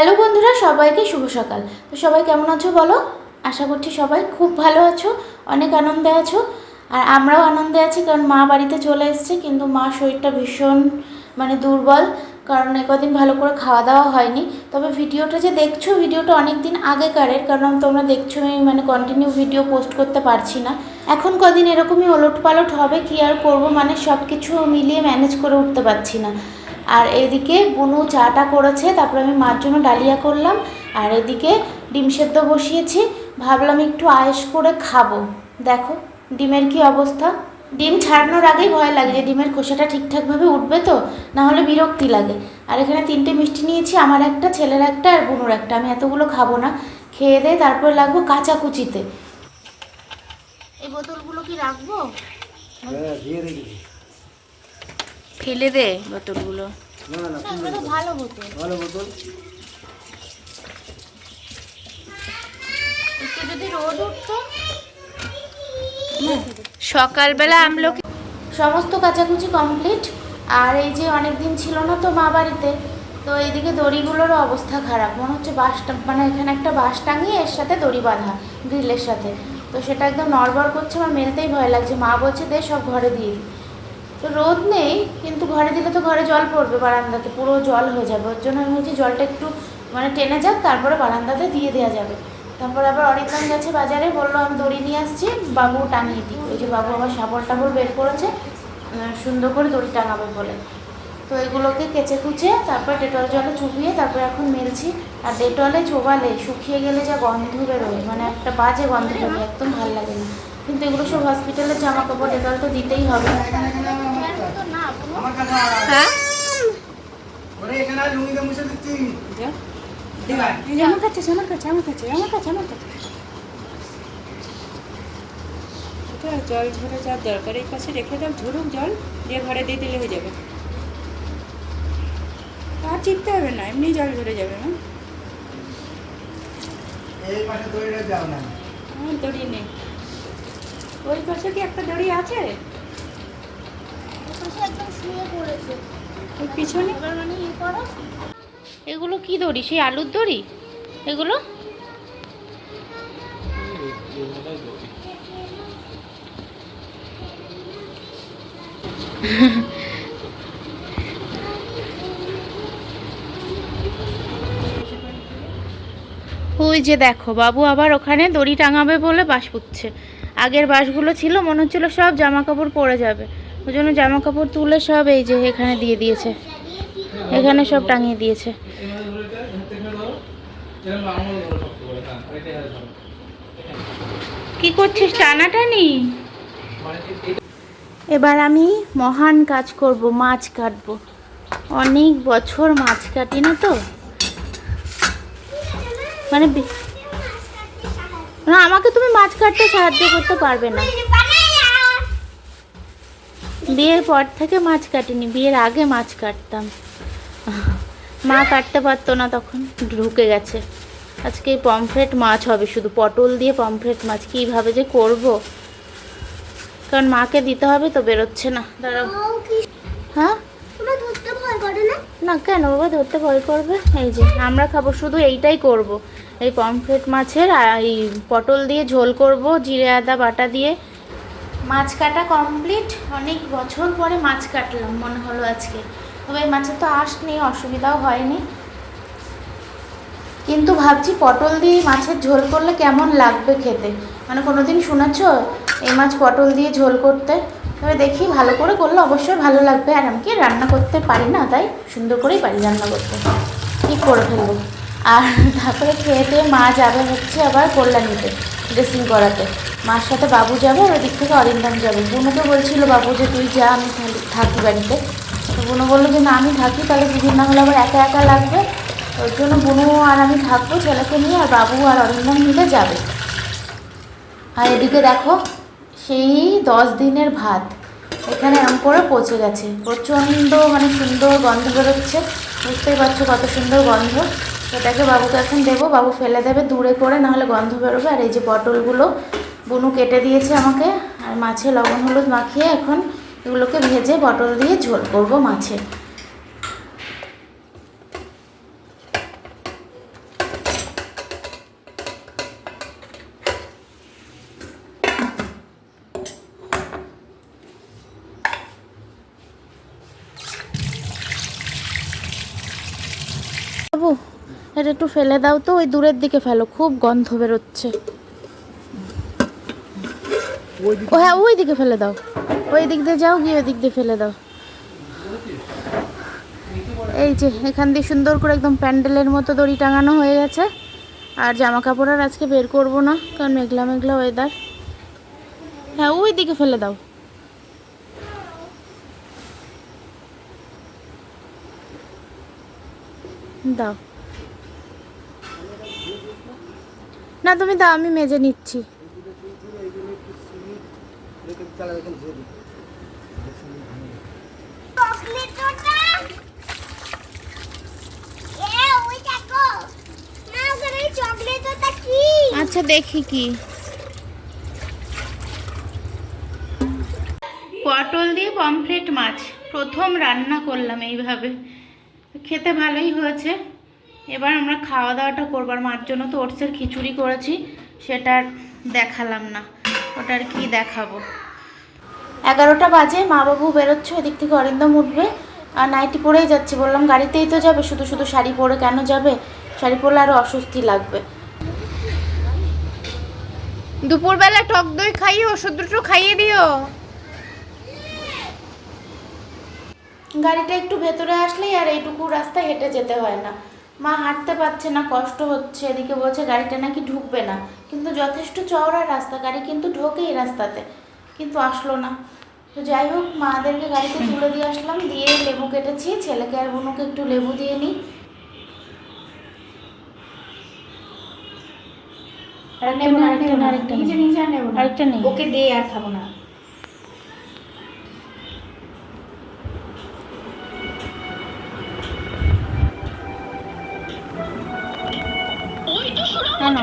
Hello বন্ধুরা, সবাইকে শুভ সকাল। তো সবাই কেমন আছো বলো? আশা করছি সবাই খুব ভালো আছো, অনেক আনন্দে আছো। আর আমরাও আনন্দে আছি কারণ মা বাড়িতে চলে এসেছে, কিন্তু মা শরীরটা ভীষণ মানে দুর্বল, কারণ কদিন ভালো করে খাওয়া দাওয়া হয়নি। তবে ভিডিওটা যে দেখছ, ভিডিওটা অনেক দিন আগেকারের, কারণ তোমরা দেখছ আমি মানে কন্টিনিউ ভিডিও পোস্ট করতে পারছি না। এখন কদিন এরকমই ওলট পালট হবে, কি আর করব? মানে সব কিছু মিলিয়ে ম্যানেজ করে উঠতে পারছি না। আর এদিকে বুনু চাটা করেছে, তারপর আমি মার জন্য ডালিয়া করলাম, আর এদিকে ডিম সেদ্ধ বসিয়েছি, ভাবলাম একটু আয়েস করে খাব। দেখো, ডিমের কি অবস্থা? ডিম ছাড়ানোর আগেই ভয় লাগে যে ডিমের খোসাটা ঠিকঠাকভাবে উঠবে তো, না হলে বিরক্তি লাগে। আর এখানে তিনটে মিষ্টি নিয়েছি, আমার একটা, ছেলের একটা আর বুনুর একটা, আমি এতগুলো খাব না। খেয়ে দিয়ে তারপর লাগবো কাঁচা কুচিতে। এই বোতলগুলো কি রাখব? হ্যাঁ দিয়ে ফেলে দে বোতলগুলো না না না, এগুলো তো ভালো বোতল। ভালো বোতল। একটু যদি রোদ উঠতো। সকালবেলা আমলকি সমস্ত কাচাকুচি কমপ্লিট। আর এই যে অনেক দিন ছিল না তো মা বাড়িতে তো এইদিকে দড়িগুলোরও অবস্থা খারাপ। মনে হচ্ছে বাসটা মানে এখানে একটা বাঁশ টাঙিয়ে এর সাথে দড়ি বাঁধা গ্রিলের সাথে। তো সেটা একদম নড়বড় করছে আমার মেলতেই ভয় লাগছে। মা বলছে দে সব ঘরে দিয়ে দিই তো রোদ নেই, কিন্তু ঘরে দিলে তো ঘরে জল পড়বে বারান্দাতে, পুরো জল হয়ে যাবে। ওর জন্য আমি বলছি জলটা একটু মানে টেনে যাক, তারপরে বারান্দাতে দিয়ে দেওয়া যাবে। তারপর আবার অরিন্দম গেছে বাজারে, বলল, আমি দড়ি নিয়ে আসছি, বাবু টাঙিয়ে দিই ওই যে বাবু আবার সাবল টাবল বের করেছে সুন্দর করে দড়ি টাঙাবে বলে। তো এগুলোকে কেচে কুচে তারপর ডেটল জলে চুপিয়ে তারপর এখন মেলছি। আর ডেটলে চোবালে শুকিয়ে গেলে যা গন্ধ বেরোয় মানে একটা বাজে গন্ধ বেরোয়, একদম ভালো লাগে না। কিন্তু এগুলো সব হসপিটালের জামা কাপড় ডেটল তো দিতেই হবে। হ্যাঁ? আমার কাছে আমার কাছে আমার কাছে আমার কাছে আমার কাছে জল ঝরে যাওয়ার দরকার? এই পাশে রেখে দাও ঝরুক জল দিয়ে ঘরে দিয়ে দিলে হয়ে যাবে। আর চিপতে হবে না এমনি জল ঝরে যাবে না? এই পাশে দড়িটা যাও না আমার দড়ি নেই। ওই পাশে কি একটা দড়ি আছে? ওই পিছনে? মানে করো এগুলো কি দড়ি? সেই আলুর দড়ি? এগুলো? ওই যে দেখো বাবু আবার ওখানে দড়ি টাঙাবে বলে বাঁশ পুচ্ছে আগের বাঁশগুলো ছিল, মনে হচ্ছিল সব জামা কাপড় পরে যাবে। ওই জন্য জামা কাপড় তুলে সব এই যে এখানে দিয়ে দিয়েছে। এখানে সব টাঙিয়ে দিয়েছে। কি করছিস, টানাটানি? এবার আমি মহান কাজ করব, মাছ কাটবো। অনেক বছর মাছ কাটি না তো। মানে না, আমাকে তুমি মাছ কাটতে সাহায্য করতে পারবে না। বিয়ের পর থেকে মাছ কাটিনি, বিয়ের আগে মাছ কাটতাম। মা কাটতে পারতো না তখন, ঢুকে গেছে। আজকে পমফ্রেট মাছ হবে শুধু, পটল দিয়ে পমফ্রেট মাছ কীভাবে যে করব? কারণ মাকে দিতে হবে তো, বেরোচ্ছে না, দাঁড়াও। হ্যাঁ? না কেন, বাবা ধরতে ভয় করবে? এই যে, আমরা খাব, শুধু এইটাই করব। এই পমফ্রেট মাছের এই পটল দিয়ে ঝোল করব, জিরে, আদা, বাটা দিয়ে। মাছ কাটা কমপ্লিট। অনেক বছর পরে মাছ কাটলাম, মনে হলো আজকে। তবে মাছের তো আঁশ নেই, অসুবিধাও হয়নি। কিন্তু ভাবছি পটল দিয়ে মাছের ঝোল করলে কেমন লাগবে খেতে? মানে কোনো দিন শুনেছ এই মাছ পটল দিয়ে ঝোল করতে? তবে দেখি, ভালো করে করলে অবশ্যই ভালো লাগবে। আর আমি কি রান্না করতে পারি না তাই? সুন্দর করেই পারি রান্না করতে। ঠিক করে ফেলব। আর তারপরে খেয়ে মা যাবে হচ্ছে আবার কল্যাণীতে ড্রেসিং করাতে। মার সাথে বাবু যাবে আর ওদিক থেকে অরিন্দম যাবে। বুনুকে বলছিল বাবু যে তুই যা, আমি থাকি- বাড়িতে। তো বুনু বলল যে না, আমি থাকি, তাহলে দুদিন না হলে আবার একা একা লাগবে। ওর জন্য বুনু আর আমি থাকব, ছেলেকে নিয়ে আর বাবু আর অরিন্দম মিলে যাবে। আর এদিকে দেখো, সেই দশ দিনের ভাত। এখানে এরম করে পচে গেছে। প্রচণ্ড মানে সুন্দর গন্ধ বেরোচ্ছে। বুঝতেই পারছ কত সুন্দর গন্ধ। এটাকে বাবুকে এখন দেবো। বাবু ফেলে দেবে দূরে করে, নাহলে গন্ধ বেরোবে। আর এই যে পটলগুলো, বুনু কেটে দিয়েছে আমাকে। আর মাছে লবণ হলুদ মাখিয়ে এখন এগুলোকে ভেজে পটল দিয়ে ঝোল করব মাছে। বাবু এটা একটু ফেলে দাও তো, ওই দূরের দিকে ফেলো, খুব গন্ধ বেরোচ্ছে। ও হ্যাঁ ওই দিকে ফেলে দাও। ওই দিক দিয়ে যাও, গিয়ে ওই দিক দিয়ে ফেলে দাও। এই যে, এখান দিয়ে সুন্দর করে একদম প্যান্ডেলের মতো দড়ি টাঙানো হয়ে গেছে। আর জামা কাপড় আর আজকে বের করব না, কারণ মেঘলা মেঘলা ওয়েদার হ্যাঁ ওই দিকে ফেলে দাও। দাও। না, তুমি দাও, আমি মেজে নিচ্ছি। আচ্ছা দেখি কি। পটল দিয়ে পমফ্রেট মাছ। প্রথম রান্না করলাম এইভাবে। খেতে ভালোই হয়েছে। এবার আমরা খাওয়া দাওয়াটা করবার মার জন্য তো ওটসের খিচুড়ি করেছি সেটা আর দেখালাম না। ওটার কি দেখাবো। এগারোটা বাজে মা বাবু বেরোচ্ছে ওদিক থেকে অরিন্দম উঠবে। আর নাইটি পরেই যাচ্ছি বললাম গাড়িতেই তো যাবে শুধু শুধু শাড়ি পরে কেন যাবে? শাড়ি পরলে আরও অস্বস্তি লাগবে। দুপুরবেলা টক দই খাইয়ে ওষুধ দুটো খাইয়ে দিও। গাড়িটা একটু ভেতরে আসলেই আর এইটুকু রাস্তা হেঁটে যেতে হয় না। মা হাঁটতে পারছে না কষ্ট হচ্ছে এদিকে বলছে গাড়িটা নাকি ঢুকবে না। কিন্তু যথেষ্ট চওড়া রাস্তা গাড়ি কিন্তু ঢোকে এই রাস্তাতে কিন্তু আসলো না। তো যাই হোক মাদেরকে গাড়িতে তুলে দিয়ে আসলাম দিয়ে লেবু কেটেছি ছেলেকে আর বুনুকে একটু লেবু দিয়ে নিই। আরেকটা নেই। নেব আরেকটা নেই। ওকে দে আর খাব না। কেন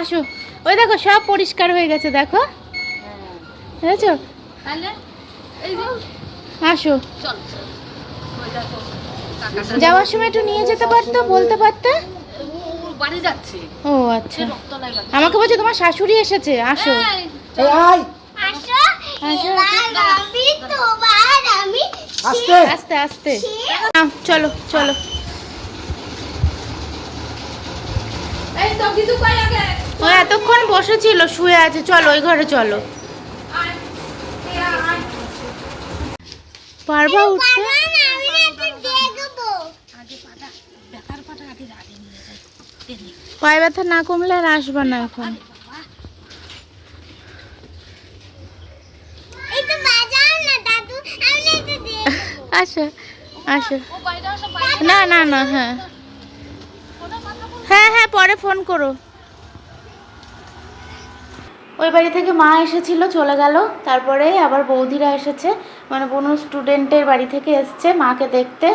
আসো। ওই দেখো সব পরিষ্কার হয়ে গেছে দেখো। বুঝেছ আসো। যাওয়ার সময় একটু নিয়ে যেতে পারতো বলতে পারতে? বাড়ি যাচ্ছে। ও আচ্ছা। আমাকে বলছে তোমার শাশুড়ি এসেছে আসো। এই আয়। আসো আস্তে। আস্তে আস্তে। চলো চলো। এই তো কিছু কই আগে? ও এতক্ষণ বসেছিল শুয়ে আছে। চলো ওই ঘরে চলো। পারবা উঠতে? পায়ে ব্যথা না কমলে আর আসবা না এখন। আসো আসো। না না না হ্যাঁ। হ্যাঁ হ্যাঁ পরে ফোন করো। ওই বাড়ি থেকে মা এসেছিল, চলে গেল। তারপরে আবার বৌদিরা এসেছে। মানে কোনো স্টুডেন্টের বাড়ি থেকে এসছে মাকে দেখতে।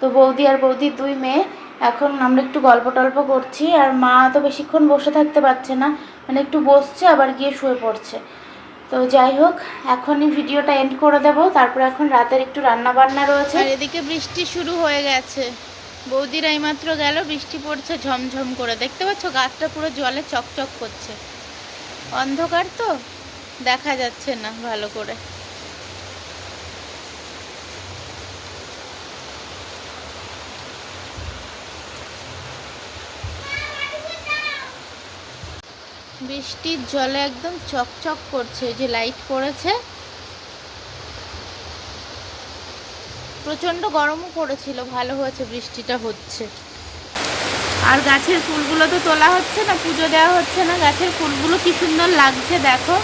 তো বৌদি আর বৌদির দুই মেয়ে। এখন আমরা একটু গল্প টল্প করছি। আর মা তো বেশিক্ষণ বসে থাকতে পারছে না। মানে একটু বসছে, আবার গিয়ে শুয়ে পড়ছে। তো যাই হোক, এখনই ভিডিওটা এন্ড করে দেব। তারপর এখন রাতের একটু রান্না বান্না রয়েছে। আর এদিকে বৃষ্টি শুরু হয়ে গেছে। বৌদিরা এইমাত্র গেল, বৃষ্টি পড়ছে ঝমঝম করে। দেখতে পাচ্ছ, গাছটা পুরো জলে চকচক করছে। অন্ধকার তো, দেখা যাচ্ছে না ভালো করে। বৃষ্টির জলে একদম চকচক করছে যে লাইট পড়েছে। প্রচণ্ড গরমও পড়েছিল, ভালো হয়েছে বৃষ্টিটা হচ্ছে। আর গাছের ফুলগুলো তো তোলা হচ্ছে না, পুজো দেওয়া হচ্ছে না, গাছের ফুলগুলো কি সুন্দর লাগছে দেখো।